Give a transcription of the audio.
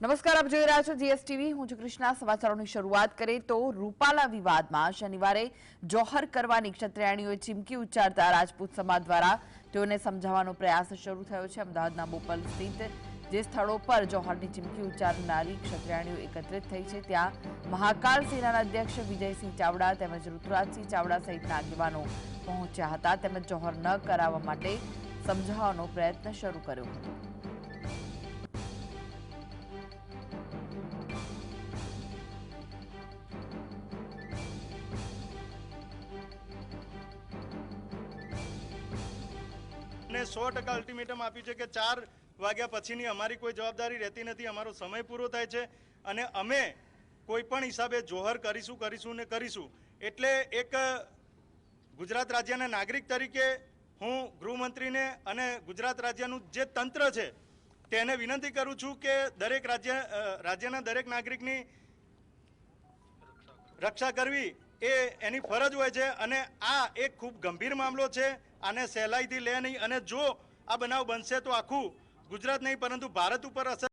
નમસ્કાર, આપ જોઈ રહ્યા છો જીએસટીવી. હું છું કૃષ્ણા. સમાચારોની શરૂઆત કરીએ તો રૂપાલા વિવાદમાં શનિવારે જોહર કરવાની ક્ષત્રિયાણીઓએ ચીમકી ઉચ્ચારતા રાજપૂત સમાજ દ્વારા તેઓને સમજાવવાનો પ્રયાસ શરૂ થયો છે. અમદાવાદના બોપલ સ્થિત જે સ્થળો પર જોહરની ચીમકી ઉચ્ચારનારી ક્ષત્રિયાણીઓ એકત્રિત થઈ છે, ત્યાં મહાકાળ સેનાના અધ્યક્ષ વિજયસિંહ ચાવડા તેમજ ઋતુરાજસિંહ ચાવડા સહિતના આગેવાનો પહોંચ્યા હતા. તેમજ જોહર ન કરાવવા માટે સમજાવવાનો પ્રયત્ન શરૂ કર્યો હતો. ને સો ટકા અલ્ટિમેટમ આપ્યું છે કે ચાર વાગ્યા પછીની અમારી કોઈ જવાબદારી રહેતી નથી, અમારો સમય પૂરો થાય છે અને અમે કોઈ પણ હિસાબે જોહર કરીશું કરીશું ને કરીશું. એટલે એક ગુજરાત રાજ્યના નાગરિક તરીકે હું ગૃહમંત્રીને અને ગુજરાત રાજ્યનું જે તંત્ર છે તેને વિનંતી કરું છું કે દરેક રાજ્ય રાજ્યના દરેક નાગરિકની રક્ષા કરવી એ એની ફરજ હોય છે અને આ એક ખૂબ ગંભીર મામલો છે. આને સહેલાઈથી લે નહીં અને જો આ બનાવ બનશે તો આખું ગુજરાત નહીં, પરંતુ ભારત ઉપર અસર